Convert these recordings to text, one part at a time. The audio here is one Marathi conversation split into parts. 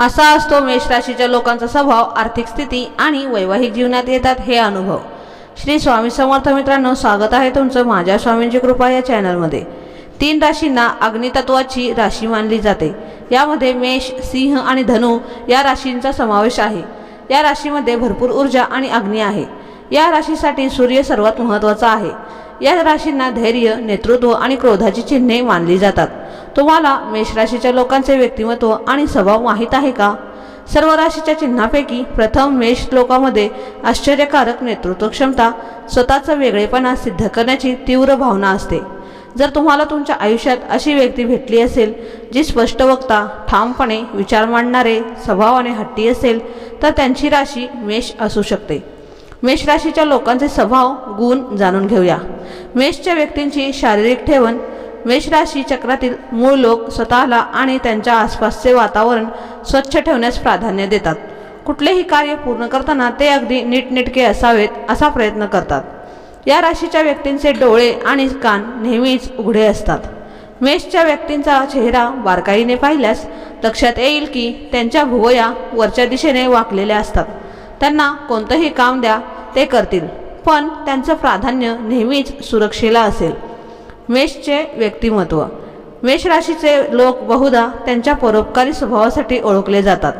असा असतो मेष राशीच्या लोकांचा स्वभाव आर्थिक स्थिती आणि वैवाहिक जीवनात येतात हे अनुभव. श्री स्वामी समर्थ मित्रांनो स्वागत आहे तुमचं माझ्या स्वामींची कृपा या चॅनलमध्ये. तीन राशींना अग्नितत्वाची राशी मानली जाते. यामध्ये मेष सिंह आणि धनु या राशींचा समावेश आहे. या राशीमध्ये भरपूर ऊर्जा आणि अग्नी आहे. या राशीसाठी सूर्य सर्वात महत्त्वाचा आहे. या राशींना धैर्य नेतृत्व आणि क्रोधाची चिन्हे मानली जातात. तुम्हाला मेषराशीच्या लोकांचे व्यक्तिमत्व आणि स्वभाव माहीत आहे का? सर्व राशीच्या चिन्हापैकी प्रथम मेष लोकांमध्ये आश्चर्यकारक नेतृत्व क्षमता स्वतःचा वेगळेपणा सिद्ध करण्याची तीव्र भावना असते. जर तुम्हाला तुमच्या आयुष्यात अशी व्यक्ती भेटली असेल जी स्पष्ट वक्ता ठामपणे विचार मांडणारे स्वभावाने हट्टी असेल तर त्यांची राशी मेष असू शकते. मेष राशीच्या लोकांचे स्वभाव गुण जाणून घेऊया. मेषच्या व्यक्तींची शारीरिक ठेवण मेषराशी चक्रातील मूळ लोक स्वतःला आणि त्यांच्या आसपासचे वातावरण स्वच्छ ठेवण्यास प्राधान्य देतात. कुठलेही कार्य पूर्ण करताना ते अगदी नीटनेटके असावेत असा प्रयत्न करतात. या राशीच्या व्यक्तींचे डोळे आणि कान नेहमीच उघडे असतात. मेषच्या व्यक्तींचा चेहरा बारकाईने पाहिल्यास लक्षात येईल की त्यांच्या भुवया वरच्या दिशेने वाकलेल्या असतात. त्यांना कोणतंही काम द्या ते करतील. पण त्यांचं प्राधान्य नेहमीच सुरक्षेला असेल. मेषचे व्यक्तिमत्व. मेष राशीचे लोक बहुधा त्यांच्या परोपकारी स्वभावासाठी ओळखले जातात.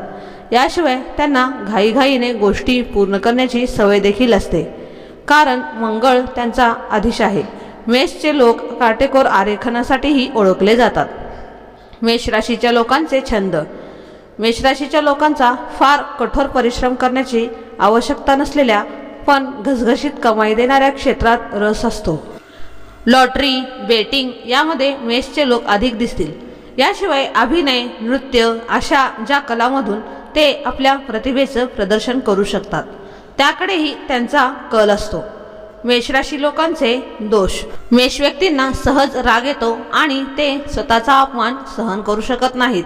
याशिवाय त्यांना घाईघाईने गोष्टी पूर्ण करण्याची सवय देखील असते. कारण मंगळ त्यांचा आधीश आहे. मेषचे लोक काटेकोर आरेखनासाठीही ओळखले जातात. मेष राशीच्या लोकांचे छंद. मेष राशीच्या लोकांचा फार कठोर परिश्रम करण्याची आवश्यकता नसलेल्या पण घसघशीत कमाई देणाऱ्या क्षेत्रात रस असतो. लॉटरी बेटिंग यामध्ये मेषचे लोक अधिक दिसतील. याशिवाय अभिनय नृत्य अशा ज्या कलामधून ते आपल्या प्रतिभेचं प्रदर्शन करू शकतात. त्याकडेही त्यांचा कल असतो. मेषराशी लोकांचे दोष. मेष व्यक्तींना सहज राग येतो आणि ते स्वतःचा अपमान सहन करू शकत नाहीत.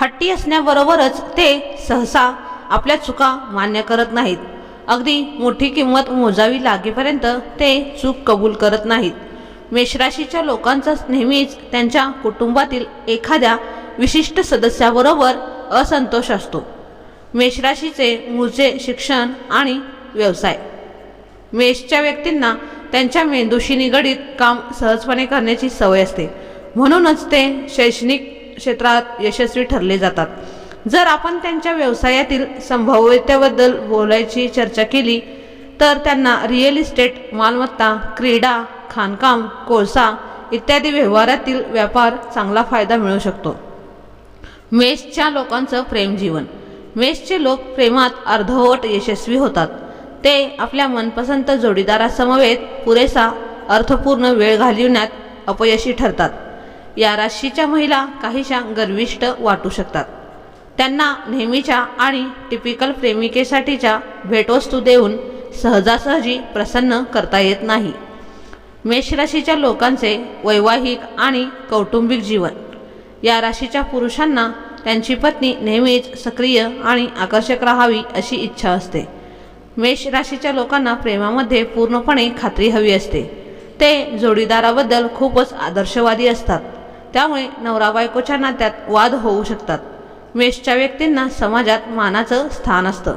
हट्टी असण्याबरोबरच ते सहसा आपल्या चुका मान्य करत नाहीत. अगदी मोठी किंमत मोजावी लागेपर्यंत ते चूक कबूल करत नाहीत. मेषराशीच्या लोकांचा नेहमीच त्यांच्या कुटुंबातील एखाद्या विशिष्ट सदस्याबरोबर असंतोष असतो. मेषराशीचे मूळचे शिक्षण आणि व्यवसाय. मेषच्या व्यक्तींना त्यांच्या मेंदूशी निगडीत काम सहजपणे करण्याची सवय असते. म्हणूनच ते शैक्षणिक क्षेत्रात यशस्वी ठरले जातात. जर आपण त्यांच्या व्यवसायातील संभाव्यतेबद्दल बोलायची चर्चा केली तर त्यांना रिअल इस्टेट मालमत्ता क्रीडा खाणकाम कोळसा इत्यादी व्यवहारातील व्यापार चांगला फायदा मिळू शकतो. मेषच्या लोकांचं प्रेमजीवन मेषचे लोक प्रेमात अर्धवट यशस्वी होतात. ते आपल्या मनपसंत जोडीदारासमवेत पुरेसा अर्थपूर्ण वेळ घालविण्यात अपयशी ठरतात. या राशीच्या महिला काहीशा गर्विष्ट वाटू शकतात. त्यांना नेहमीच्या आणि टिपिकल प्रेमिकेसाठीच्या भेटवस्तू देऊन सहजासहजी प्रसन्न करता येत नाही. मेष राशीच्या लोकांचे वैवाहिक आणि कौटुंबिक जीवन. या राशीच्या पुरुषांना त्यांची पत्नी नेहमीच सक्रिय आणि आकर्षक राहावी अशी इच्छा असते. मेष राशीच्या लोकांना प्रेमामध्ये पूर्णपणे खात्री हवी असते. ते जोडीदाराबद्दल खूपच आदर्शवादी असतात. त्यामुळे नवरा बायकोच्या नात्यात वाद होऊ शकतात. मेषच्या व्यक्तींना समाजात मानाचं स्थान असतं.